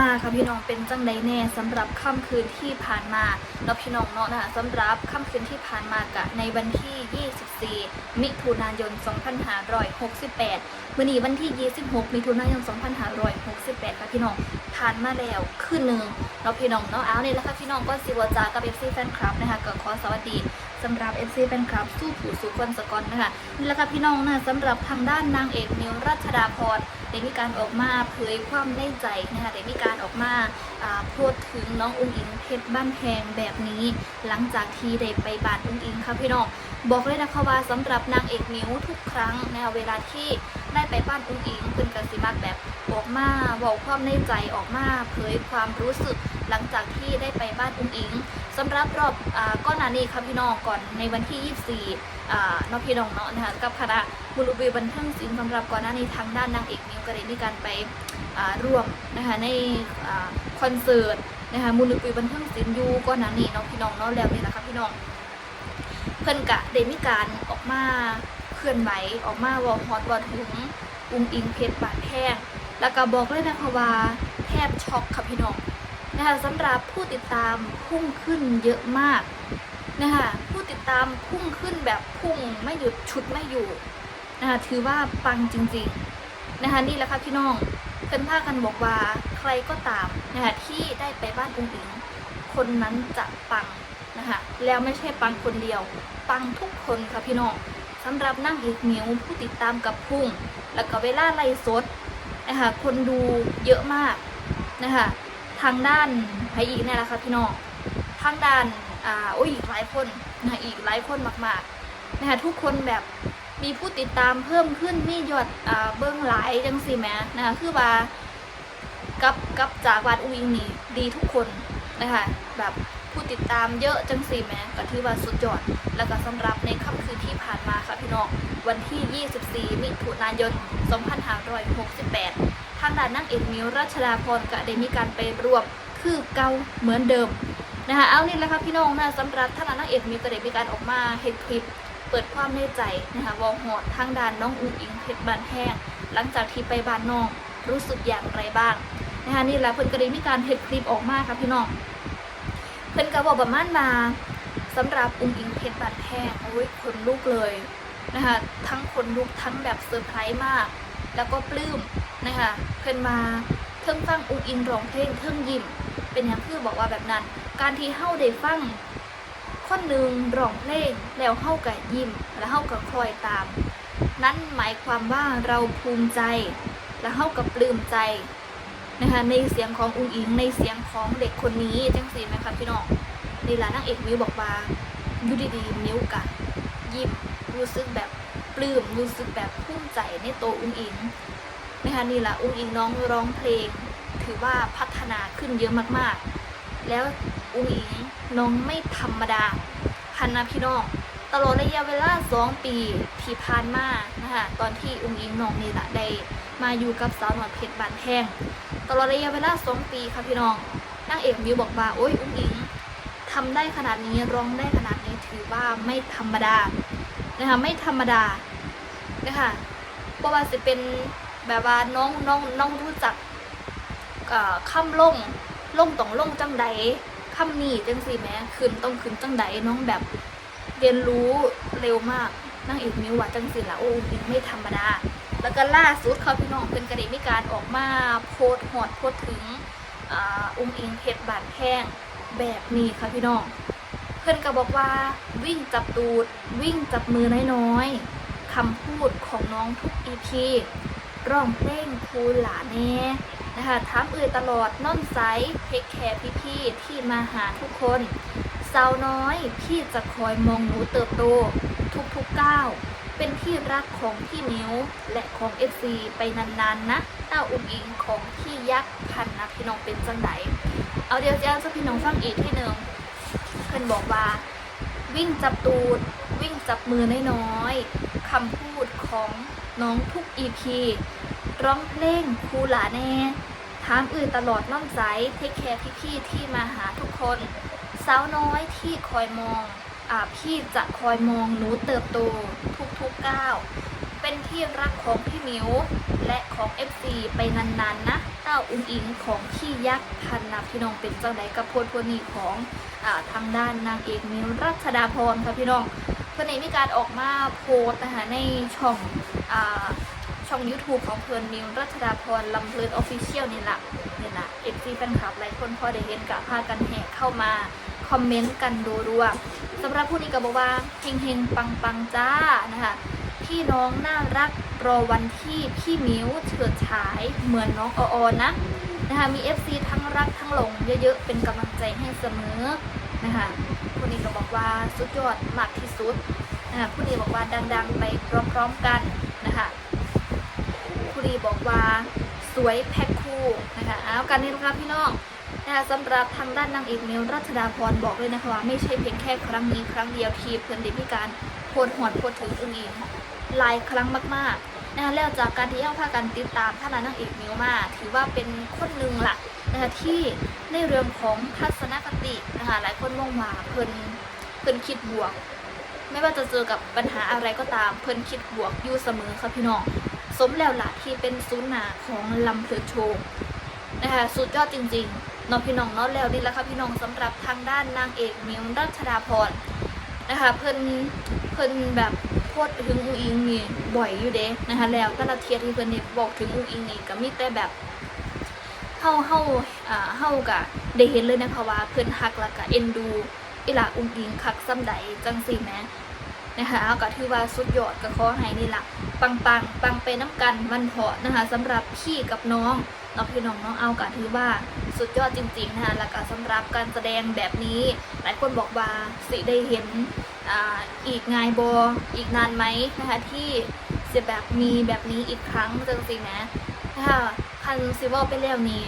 มาค่ะพี่น้องเป็นจังไดแน่สำหรับค่ำคืนที่ผ่านมาเนาะพี่น้องเนาะนะคะสำหรับค่ำคืนที่ผ่านมากะในวันที่ 24 มิถุนายน 2568มื่อนี้วันที่ 26 มิถุนายน 2568 ค่ะพี่น้องผ่านมาแล้วคืนหนึ่งเนาะพี่น้องเนาะเอาเนี่ยแหละค่ะพี่น้องก็สิวจากับ FC แฟนคลับนะคะก็ขอสวัสดีสำหรับ FC แฟนคลับสู้ผู้สู้คนสกอนนะคะนี่แหละค่ะพี่น้องนะสำหรับทางด้านนางเอกนิวรัชดาพร ได้มีการออกมาเผยความในใจนะคะได้มีการออกมาพูดถึงน้องอุ้งอิงเพชรบ้านแพงแบบนี้ หลังจากที่ได้ไปบ้านอุ้งอิงค่ะพี่น้องบอกเลยนะคะว่าสำหรับนางเอกมิวทุกครั้งนะคะเวลาที่ได้ไปบ้านอุ้งอิงเพิ่นกสิมักแบบออกมาบอกความในใจออกมาเผยความรู้สึก หลังจากที่ได้ไปบ้านอุ้งอิงสำหรับรอบอก้อนนานี้ค่ะพี่น้องก่อนในวันที่ 24น้องพี่น้องเนาะนะคะกับคณะ บุรุษวีบันเทิงศิลป์สำหรับก่อนหน้านี้ทางด้านนางเอกมิวก็ได้มีการไปร่วมนะคะในอคอนเสิร์ตนะคะมูลนิธิบันเทิงศิลป์ยูก่อนหน้านี้น้องพี่น้องเนาะแล้วนี่แหละค่ะพี่น้องเพิ่นกะได้มีการออกมาเคลื่อนไหวออกมาวอลฮอตวอถึงอุ้งอิงเพชรบาดแพงแล้วก็บอกเลยนะคะว่าแทบช็อกค่ะพี่น้องนะคะสำหรับผู้ติดตามพุ่งขึ้นเยอะมากนะคะผู้ติดตามพุ่งขึ้นแบบพุ่งไม่หยุดชุดไม่อยู่ นะคะถือว่าปังจริงๆนะคะนี่แหละค่ะพี่น้องเพิ่นพากันบอกว่าใครก็ตามนะคะที่ได้ไปบ้านองค์อิงคนนั้นจะปังนะคะแล้วไม่ใช่ปังคนเดียว ปังทุกคนค่ะพี่น้องสำหรับนั่งเอกมิวผู้ติดตามกับพุ่ง แล้วก็เวลาไล่สดนะคะคนดูเยอะมากนะคะทางด้านไพอีกเนี่ยแหละค่ะพี่น้องทางด้านอ่าโอ้ยอีกหลายคนนะอีกหลายคนมากๆนะคะทุกคนแบบ มีผู้ติดตามเพิ่มขึ้นมียอดอเบื้องหลายจังสิแม้นะคะคือว่ากับกับจากวาดอุ้งอิงนี่ดีทุกคนนะคะแบบผู้ติดตามเยอะจังสิแม้ก็ถือว่าสุดยอด แล้วก็สำหรับในค่ำคืนที่ผ่านมาค่ะพี่น้องวันที่ 24 มิถุนายน 2568 ทางด้านนางเอกมิวรัชดาพรก็ได้มีการไปรวมคือเก่าเหมือนเดิมนะคะเอานี่แหละค่ะพี่น้องนะสำหรับท่านนางเอกมีกระเด็มีการออกมาเห็นคลิป เปิดความในใจนะคะวอลหอดทางด้านน้องอุ้งอิงเพชรบานแห้งหลังจากที่ไปบ้านน้องรู้สึกอย่างไรบ้างนะคะนี่แหละเพิ่นกระด็มีการเห็นคลิปออกมาค่ะพี่น้องเพิ่นก็บอกประมาณมาสำหรับอุ้งอิงเพชรบานแห้งโอ้ยคนลุกเลยนะคะทั้งคนลุกทั้งแบบเซอร์ไพรส์มาก แล้วก็ปลื้มนะคะเพิ่นมาเทิงฟังอุ้งอิงร้องเพลงเทิงยิ้มเป็นอย่างคือบอกว่าแบบนั้น การที่เฮาได้ฟัง คนหนึ่งร้องเพลงแล้วเฮาก็ยิ้ม แล้วเฮาก็คอยตาม นั่นหมายความว่าเราภูมิใจ และเฮาก็ปลื้มใจนะคะในเสียงของอุ้งอิงในเสียงของเด็กคนนี้จังสีไหมคะพี่น้องนี่แหละนางเอกมิวบอกว่าดูดีๆมิวกะยิ้มรู้สึกแบบปลื้มรู้สึกแบบภูมิใจในตัวอุ้งอิงนะคะนี่แหละอุ้งอิงน้องร้องเพลง ถือว่าพัฒนาขึ้นเยอะมากๆ แล้ว อุ้งอิงน้องไม่ธรรมดาพันนะพี่น้องตลอดระยะเวลาสองปีที่ผ่านมานะคะตอนที่อุ้งอิงน้องนี่แหละได้มาอยู่กับสาวหนวดเพชรบานแห้งตลอดระยะเวลาสองปีค่ะพี่น้องนางเอกมิวบอกว่าโอ้ยอุ้งอิงทำได้ขนาดนี้ร้องได้ขนาดนี้ถือว่าไม่ธรรมดานะคะไม่ธรรมดานะคะเพราะว่าจะเป็นแบบว่าน้องน้องน้องรู้จักก็ค่ำล่งล่งต้องล่งจังใด ค่ำนี่จังสี่แม้ขึ้นต้องขึ้นจังใดน้องแบบเรียนรู้เร็วมากนั่งเอกมิวว่าจังสี่ละโอ้อีกไม่ธรรมดา แล้วก็ล่าสุดเขาพี่น้องเป็นกระเดมีการออกมาโพสต์หอดโพสต์ถึงอ,อุ้งอิงเพชรบานแพงแบบนี้ค่ะพี่น้อง เพื่อนก็บอกว่าวิ่งจับตูด วิ่งจับมือน้อยๆคำพูดของน้องทุกอีพีร้องเพลงคูหลาแน่ นะคะถามเอ่ยตลอดน่อนไซส์เทคแคร์พี่ๆที่มาหาทุกคนสาวน้อยพี่จะคอยมองหนูเติบโต ทุกๆก้าวเป็นที่รักของพี่มิวและของเอฟซีไปนานๆนะเต้าอุ้งอิงของพี่ยักษ์พันนะพี่น้องเป็นจังไดเอาเดี๋ยวจะให้พี่น้องฟังอีกที่หนึ่งเพื่อนบอกว่า วิ่งจับตูด วิ่งจับมือน้อยๆคำพูดของน้องทุกอีพี ร้องเพลงครูหลาแน่ถามอื่นตลอดน้อมใจเทคแคร์พี่ๆที่มาหาทุกคน สาวน้อยที่คอยมองอ่าพี่จะคอยมองหนูเติบโตทุกๆกก้าว เป็นที่รักของพี่มิว และของ FC ไปนานๆนะเต้าอุ้งอิงของพี่ยักษ์พันนะพี่น้องเป็นเจ้าไหนกับโพดพวนีของอทางด้านนางเอกมิวรัชดาพรค่ะพี่น้องเพื่อนมีการออกมาโพสต์นะคะในช่องอ ช่อง YouTube ของเพื่อนมิวรัชดาพรลำเพลินออฟฟิเชียลนี่แหละนี่แหละ FC แฟนคลับหลายคนพอได้เห็นกับพากันแห่เข้ามา คอมเมนต์กันรัวๆสำหรับผู้นี้ก็บอกว่าเฮงๆปังๆจ้านะคะพี่น้องน่ารักรอวันที่พี่มิ้วเฉิดฉายเหมือนน้องอออนะนะคะมี FC ทั้งรักทั้งหลงเยอะๆ เป็นกำลังใจให้เสมอนะคะผู้นี้ก็บอกว่าสุดยอดมากที่สุดนะคะผู้นี้บอกว่าดังๆ ไปพร้อมๆกัน นะคะผู้นี้บอกว่าสวยแพ็คคู่นะคะเอากันนี่นะคะพี่น้องนะคะสำหรับทางด้านนางเอกมิวรัชดาพรบอกเลยนะคะว่าไม่ใช่เพียงแค่ครั้งนี้ครั้งเดียวที่เพื่อนได้มีการโพดหอดโพดถึงอุ้งอิงหลายครั้งมากๆนะคะแล้วจากการที่เอ้าพากันติดตามท่านนางเอกมิวมาถือว่าเป็นคนหนึ่งละนะคะที่ในเรื่องของทัศนคตินะคะหลายคนมองว่าเพิ่นเพิ่นคิดบวก ไม่ว่าจะเจอกับปัญหาอะไรก็ตามเพิ่นคิดบวกอยู่เสมอค่ะพี่น้อง สมแล้วล่ะที่เป็นศูนย์หนาของลำเพลินโชว์นะคะสุดยอดจริงๆน้องพี่น้องเนาะแล้วนี่แหละค่ะพี่น้องสำหรับทางด้านนางเอกมิวรัชดาพรนะคะเพิ่นเพิ่นแบบโพดถึงอูอิงนี่บ่อยอยู่เด้นะคะแล้วแต่ละเทียที่เพิ่นนี่บอกถึงอูอิงนี่ก็มีแต่แบบเฮาเฮาอ่าเฮาก็ได้เห็นเลยนะคะว่าเพิ่นฮักแล้วก็เอ็นดูอีหลาอุ้งอิงคักซ้ำใดจังซี่แหม นะคะเอาก็ถือว่าสุดยอดก็ขอให้นี่ละปังปังปังไปน้ำกันวันเถาะนะคะสำหรับพี่กับน้องเนาพี่น้องน้องเอาก็ถือว่าสุดยอดจริงๆนะคะแล้วก็สำหรับการแสดงแบบนี้ หลายคนบอกว่าสิได้เห็นอ,อีกไงายบออีกนานไหมนะคะที่จะแบบมีแบบนี้อีกครั้งจังสินะถ้าคันซิวอลไปแล้วนี้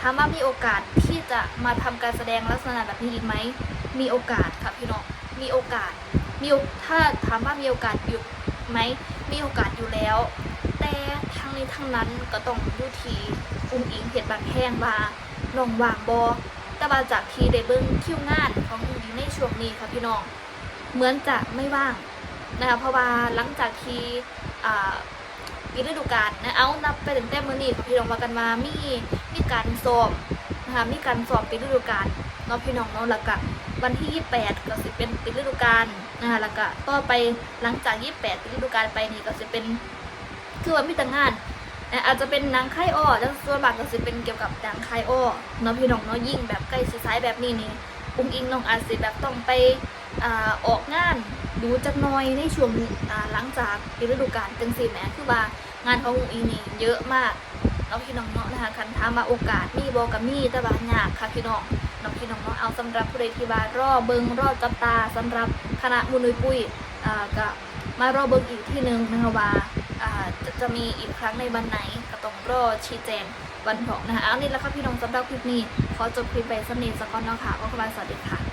ถามว่ามีโอกาสที่จะมาทำการแสดงลักษณะแบบนี้อีกไหมมีโอกาสค่ะพี่น้องมีโอกาส มีโอถ้าถามว่ามีโอกาสอยู่ไหมมีโอกาสอยู่แล้ว แต่ทั้งนี้ทั้งนั้นก็ต้องยุที่อุ้งอิงเหตุบางแห้งว่าน้องวางบอแต่ว่าจากที่ได้เบิ้งคิวงานของอุ้งอิงในช่วงนี้ค่ะพี่น้องเหมือนจะไม่ว่างนะคะเพราะว่าหลังจากที่อ่าปีฤดูกาลนะเอานับไปถึงแต่มื้อนี้ค่พี่น้องว่ากันว่ามีมีการสอบนะคะมีการสอบปีฤดูกาลเนาะพี่น้องเนาะแล้วก็ วันที่ 28 ก็สิเป็นปีฤดูกาลนะคะแล้วก็ต่อไปหลังจาก 28ปีฤดูกาลไปนี่ก็สิเป็นคือว่ามีแต่งานอาจจะเป็นนังค่อ้อแล้วส่วนมากก็สิเป็นเกี่ยวกับนังค่อ้อเนาะพี่น้องเนาะยิ่งแบบใกล้สิซ้ายแบบนี้นี่อุ้งอิงน้องอาจสิแบบต้องไปอออกงานดูจักน้อยในช่วงหลังจากฤดูกาลจังสีแหมคือว่างานของวงอีนี่เยอะมาก น้องพี่น้องเนาะนะคะคันถามมาโอกาสมีบอกกับมีแต่ว่ายากค่ะพี่น้องน้องพี่น้องเนาะเอาสำหรับผู้ใดที่ว่ารอเบิงรอจับตาสำหรับคณะมุนุยปุ้ยอ่าก็มารอเบิงอีกที่หนึ่งนะคะว่าอ่าจะจะมีอีกครั้งในวันไหนก็ต้องรอชี้แจงวันบอกนะคะเอานี่แหละค่ะพี่น้องสำหรับคลิปนี้ขอจบคลิปไปสำเนียงสกอนเนาะค่ะก็ขอบคุณสวัสดีค่ะ